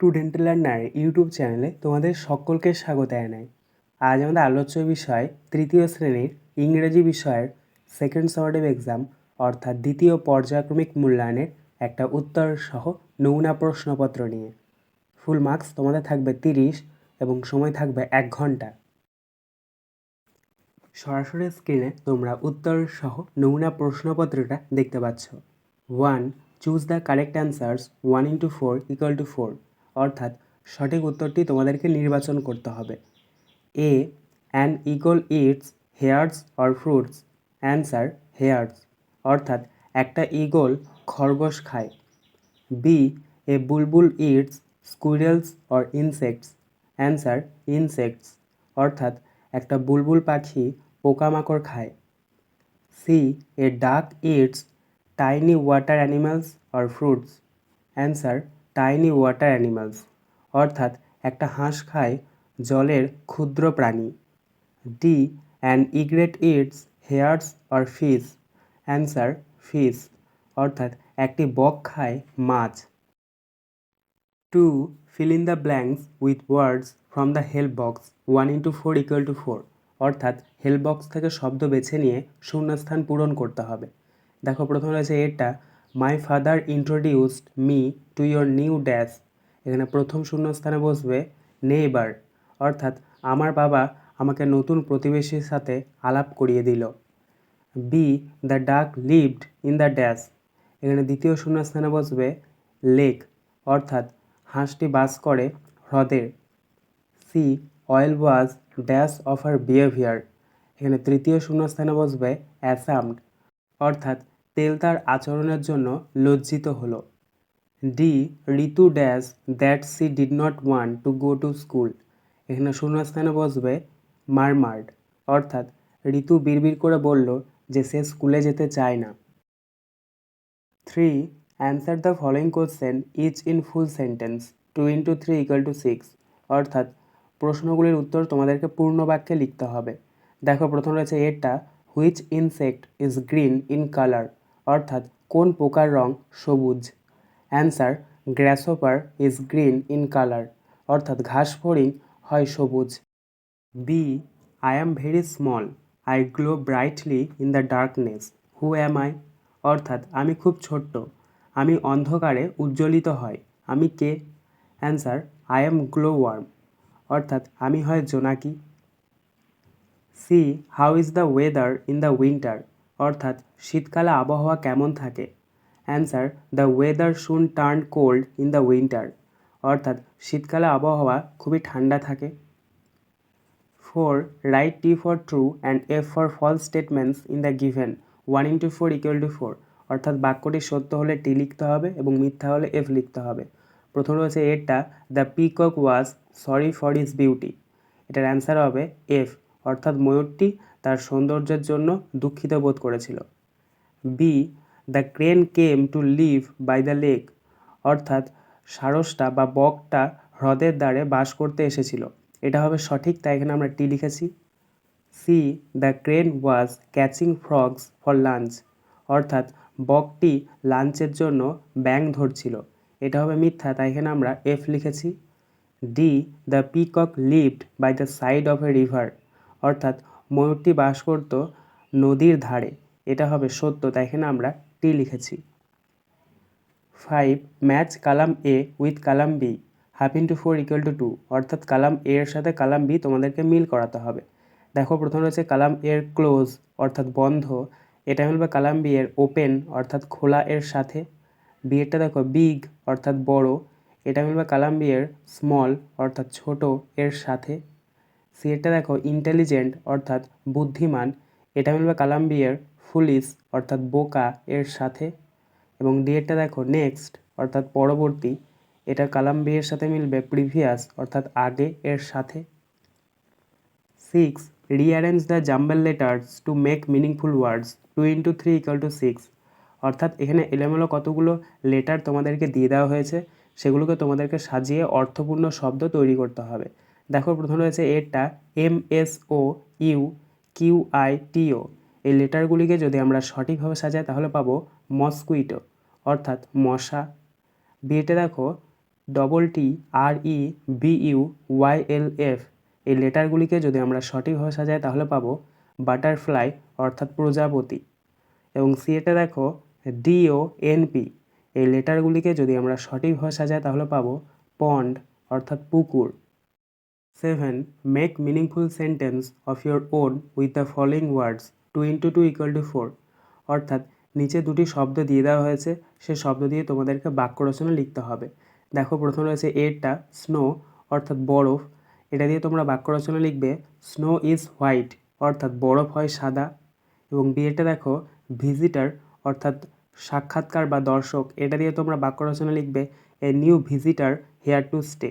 Student learner YouTube চ্যানেলে তোমাদের সকলকে স্বাগত জানাই। আজ আমাদের আলোচ্য বিষয় তৃতীয় শ্রেণির ইংরেজি বিষয়ের সেকেন্ড সামারেটিভ এক্সাম অর্থাৎ দ্বিতীয় পর্যায়ক্রমিক মূল্যায়নের একটা উত্তর সহ নমুনা প্রশ্নপত্র নিয়ে। ফুল মার্কস তোমাদের থাকবে তিরিশ এবং সময় থাকবে এক ঘণ্টা। সরাসরি স্ক্রিনে তোমরা উত্তর সহ নমুনা প্রশ্নপত্রটা দেখতে পাচ্ছ। One choose the correct answers one into four equal to four অর্থাৎ সঠিক উত্তরটি তোমাদেরকে নির্বাচন করতে হবে। A an eagle eats hares or fruits answer hares অর্থাৎ একটা ইগল খরগোশ খায়। B a bulbul eats squirrels or insects answer insects অর্থাৎ একটা বুলবুল পাখি পোকামাকড় খায়। C a duck eats tiny water animals or fruits answer tiny water animals অর্থাৎ একটা হাঁস খায় জলের ক্ষুদ্র প্রাণী। D an egret eats hares or fish answer fish অর্থাৎ একটি বক খায় মাছ। Two fill in the blanks with words from the help box one into four equal to four অর্থাৎ হেল্প বক্স থেকে শব্দ বেছে নিয়ে শূন্যস্থান পূরণ করতে হবে। দেখো, প্রথমে রয়েছে এটা my father introduced me to your new dash এখানে প্রথম শূন্যস্থানে বসবে নেইবার অর্থাৎ আমার বাবা আমাকে নতুন প্রতিবেশীর সাথে আলাপ করিয়ে দিল। Be the duck lived in the dash এখানে দ্বিতীয় শূন্যস্থানে বসবে লেক অর্থাৎ হাঁসটি বাস করে হ্রদে C oil was dash of her behaviour এখানে তৃতীয় শূন্যস্থানে বসবে অ্যাসামড অর্থাৎ তেল তার আচরণের জন্য লজ্জিত হলো। D Ritu dash that she did not want to go to school এখানে শূন্যস্থানে বসবে মারমার্ড। অর্থাৎ ঋতু বিড়বিড় করে বলল যে সে স্কুলে যেতে চায় না। Three answer the following question each in full sentence two into three equal to six অর্থাৎ প্রশ্নগুলির উত্তর তোমাদেরকে পূর্ণ বাক্যে লিখতে হবে। দেখো, প্রথম রয়েছে এটা which insect is green in colour অর্থাৎ কোন পোকার রং সবুজ? Answer grasshopper is green in colour, অর্থাৎ ঘাস ফড়িং হয় সবুজ। B, I am very small, I glow brightly in the darkness, who am I? অর্থাৎ আমি খুব ছোট্ট, আমি অন্ধকারে উজ্জ্বলিত হয়, আমি কে? Answer, I am glow worm, অর্থাৎ আমি হয় জোনাকি। C, how is the weather in the winter অর্থাৎ শীতকালে আবহাওয়া কেমন থাকে? Answer the weather soon turn cold in the winter অর্থাৎ শীতকালে আবহাওয়া খুবই ঠান্ডা থাকে। Four write T for true and F for false statements in the given one into four equal to four অর্থাৎ বাক্যটি সত্য হলে টি লিখতে হবে এবং মিথ্যা হলে এফ লিখতে হবে। প্রথম রয়েছে এটা the peacock was sorry for his beauty এটার অ্যান্সার হবে এফ অর্থাৎ ময়ূরটি তার সৌন্দর্যের জন্য দুঃখিত বোধ করেছিল। B the crane came to live by the lake অর্থাৎ সারসটা বা বকটা হ্রদের দ্বারে বাস করতে এসেছিল। এটা হবে সঠিক, তাই এখানে আমরা টি লিখেছি। C the crane was catching frogs for lunch অর্থাৎ বকটি লাঞ্চের জন্য ব্যাং ধরছিল। এটা হবে মিথ্যা, তাই এখানে আমরা এফ লিখেছি। D the peacock lived by the side of a river অর্থাৎ ময়ূরটি বাস করত নদীর ধারে। এটা হবে সত্য, তাই এখানে আমরা টি লিখেছি। Five, match column A with column B, half into four equal to two, two column A এর সাথে কালাম বি তোমাদেরকে মিল করাতে হবে। দেখো, প্রথম রয়েছে কালাম এর ক্লোজ, অর্থাৎ বন্ধ। এটা মিলবে কালাম বি এর ওপেন, অর্থাৎ খোলা এর সাথে। বি এরটা দেখো বিগ, অর্থাৎ বড়। এটা মিলবে কালাম বি এর স্মল, অর্থাৎ ছোট এর সাথে। সি এরটা দেখো ইন্টেলিজেন্ট অর্থাৎ বুদ্ধিমান, এটা মিলবে কালাম বি এর ফুলিস অর্থাৎ বোকা, এর সাথে। এবং ডি এরটা দেখো নেক্সট অর্থাৎ পরবর্তী, এটা কালাম বি এর সাথে মিলবে প্রিভিয়াস অর্থাৎ আগে, এর সাথে। Six rearrange the jumbled letters to make meaningful words two into three equal to six অর্থাৎ এখানে এলোমেলো কতগুলো লেটার তোমাদেরকে দিয়ে দেওয়া হয়েছে, সেগুলোকে তোমাদেরকে সাজিয়ে অর্থপূর্ণ শব্দ তৈরি করতে হবে। দেখো প্রথমে রয়েছে এরটা M S O U Q I T O এই লেটারগুলিকে যদি আমরা সঠিকভাবে সাজাই, তাহলে পাবো মসকুইটো, অর্থাৎ মশা। বিয়েতে দেখো double T R E B U Y L F এই লেটারগুলিকে যদি আমরা সঠিকভাবে সাজাই, তাহলে পাবো বাটারফ্লাই অর্থাৎ প্রজাপতি। এবং সি এটা দেখো ডিও এনপি এই লেটারগুলিকে যদি আমরা সঠিকভাবে সাজাই, তাহলে পাবো পন্ড অর্থাৎ পুকুর। Seven make meaningful sentence of your own with the following words two into two equal to four অর্থাৎ নিচে দুটি শব্দ দিয়ে দেওয়া হয়েছে, সে শব্দ দিয়ে তোমাদেরকে বাক্য রচনা লিখতে হবে। দেখো, প্রথমে রয়েছে এরটা স্নো অর্থাৎ বরফ। এটা দিয়ে তোমরা বাক্য রচনা লিখবে স্নো ইজ হোয়াইট অর্থাৎ বরফ হয় সাদা। এবং বিয়েটা দেখো ভিজিটার অর্থাৎ সাক্ষাৎকার বা দর্শক। এটা দিয়ে তোমরা বাক্য রচনা লিখবে a new visitor here to stay